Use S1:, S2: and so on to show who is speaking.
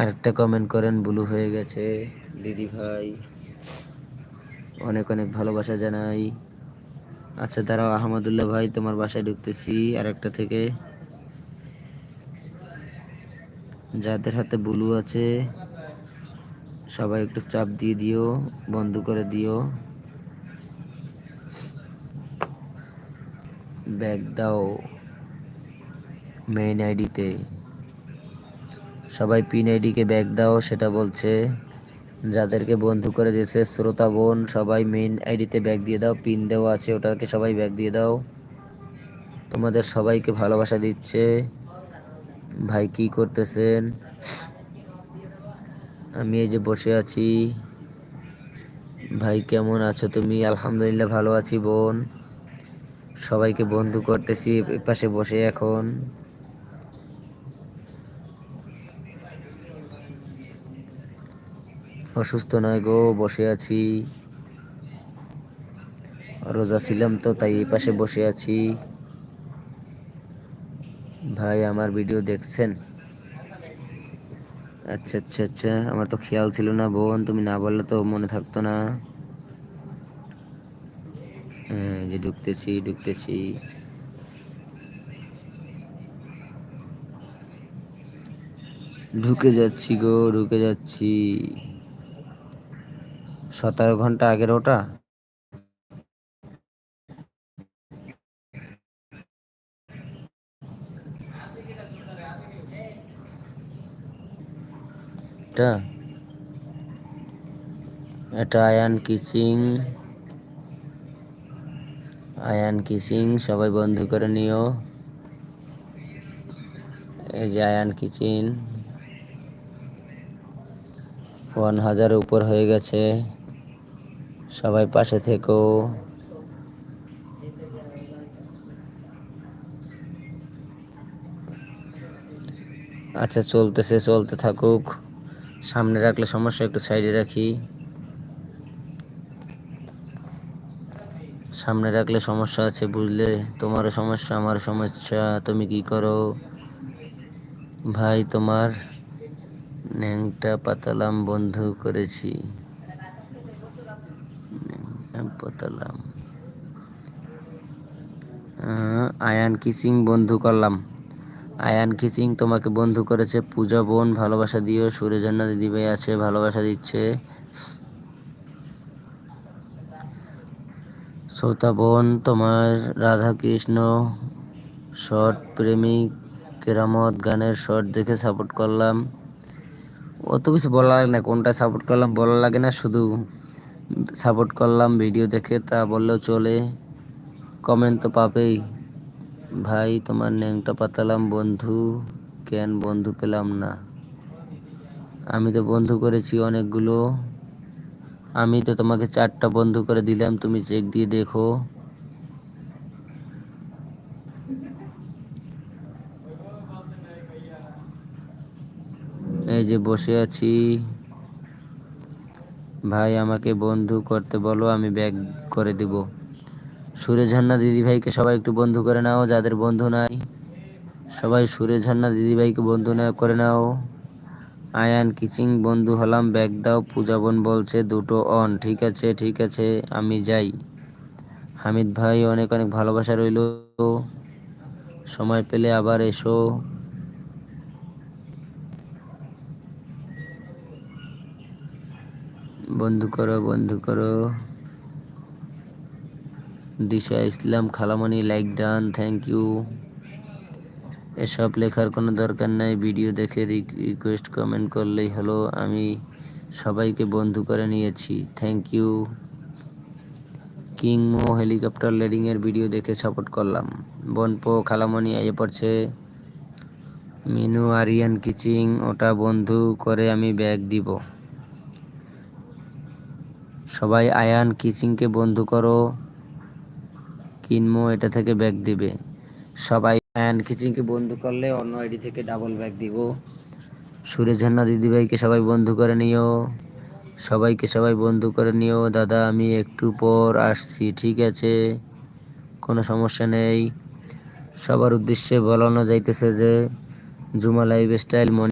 S1: আরেকটা কমেন্ট করেন, ব্লু হয়ে গেছে, দিদি ভাই। অনেক অনেক ভালোবাসা জানাই। আচ্ছা দাঁড়াও, আহমদুল্লাহ ভাই, তোমার বাসায় ঢুকতেছি আরেকটা থেকে। যাদের হাতে ব্লু আছে, সবাই একটু চাপ দিয়ে দিও, বন্ধ করে দিও। ব্যাগ দাও মেইন আইডিতে সবাই পিন আইডিকে ব্যাগ দাও, সেটা বলছে। যাদেরকে বন্ধু করে দিয়েছে শ্রোতা বোন, সবাই মেইন আইডিতে ব্যাগ দিয়ে দাও, পিন দেওয়া আছে, ওটাকে সবাই ব্যাগ দিয়ে দাও। তোমাদের সবাইকে ভালোবাসা দিচ্ছে। ভাই কি করতেছেন? আমি এই যে বসে আছি। ভাই কেমন আছো তুমি? আলহামদুলিল্লাহ ভালো আছি বোন। সবাইকে বন্ধু করতেছি পাশে বসে এখন। অসুস্থ নয় গো, বসে আছি। রোজা ছিলাম তো, তাই এই পাশে বসে আছি। ভাই, আমার ভিডিও দেখছেন? আচ্ছা আচ্ছা আচ্ছা আমার তো খেয়াল ছিল না বোন, তুমি না বললে তো মনে থাকতো না। যে ঢুকতেছি ঢুকতেছি। ঢুকে যাচ্ছি গো, ঢুকে যাচ্ছি। সতেরো ঘণ্টা আগের ওটা? এটা? আয়ান কিচিং আয়ান কিচিং সবাই বন্ধু করে নিও। এই যে আয়ান কিচিন ওয়ান হাজার উপর হয়ে গেছে। সবাই পাশে থেকো। আচ্ছা চলতেছে, চলতে থাকুক। সামনে রাখলে সমস্যা, একটু সাইডে রাখি। সামনে রাখলে সমস্যা আছে বুঝলে? তোমারও সমস্যা আমার সমস্যা। তুমি কি করো? ভাই, তোমার ন্যাংটা পাতালাম বন্ধু করেছি। পাতালাম। আয়ান কিসিং বন্ধু করলাম। আয়ান কিচিং তোমাকে বন্ধু করেছে। পূজা বোন, ভালোবাসা দিও। সুরেজন্না দিদিভাই আছে, ভালোবাসা দিচ্ছে। শ্রোতা বোন, তোমার রাধা কৃষ্ণ শর্ট প্রেমিক, কেরামত, গানের শর্ট দেখে সাপোর্ট করলাম। অত কিছু বলা লাগে না। কোনটা সাপোর্ট করলাম বলা লাগে না। শুধু সাপোর্ট করলাম ভিডিও দেখে তা বললেও চলে কমেন্ট তো পাবেই। ভাই, তোমার ন্যাংটা পাতালাম, বন্ধু, কেন বন্ধু পেলাম না? আমি তো বন্ধু করেছি অনেকগুলো। আমি তো তোমাকে চারটা বন্ধু করে দিলাম, তুমি চেক দিয়ে দেখো। এই যে বসে আছি। ভাই, আমাকে বন্ধু করতে বলো, আমি ব্যাগ করে দিব। সুরে ঝর্ণা দিদিভাইকে সবাই একটু বন্ধু করে নাও, যাদের বন্ধু নাই। সবাই সুরে ঝর্ণা দিদিভাইকে বন্ধু না, করে নাও। আয়ান কিচিং, বন্ধু হলাম, ব্যাগ দাও পূজা বোন বলছে, দুটো অন ঠিক আছে ঠিক আছে, আমি যাই। হামিদ ভাই, অনেক অনেক ভালোবাসা রইল। সময় পেলে আবার এসো। বন্ধু করো বন্ধু করো। দিশা ইসলাম, খালামণি লাইক ডান থ্যাংক ইউ এসব লেখার কোনো দরকার নাই ভিডিও দেখে রিকোয়েস্ট কমেন্ট করলেই হলো। আমি সবাইকে বন্ধু করে নিয়েছি থ্যাংক ইউ কিংমো হেলিকপ্টার লেডিংয়ের ভিডিও দেখে সাপোর্ট করলাম। বনপো, খালামণি আইয়ে পড়ছে। মিনু, আরিয়ান, কিচিং, ওটা বন্ধু করে আমি ব্যাগ দিব। সবাই, আয়ান, কিচিংকে বন্ধু করো। কিনমো এটা থেকে ব্যাগ দিবে। সবাই, আয়ান, কিচিংকে বন্ধু করলে অন্য আইডি থেকে ডাবল ব্যাগ দিব। সুরেঝন্না দিদিভাইকে সবাই বন্ধু করে নিও। সবাইকে সবাই বন্ধু করে নিও। দাদা, আমি একটু পর আসছি, ঠিক আছে? কোনো সমস্যা নেই? সবার উদ্দেশ্যে বলানো যাইতেছে যে, জুমা লাইফ স্টাইল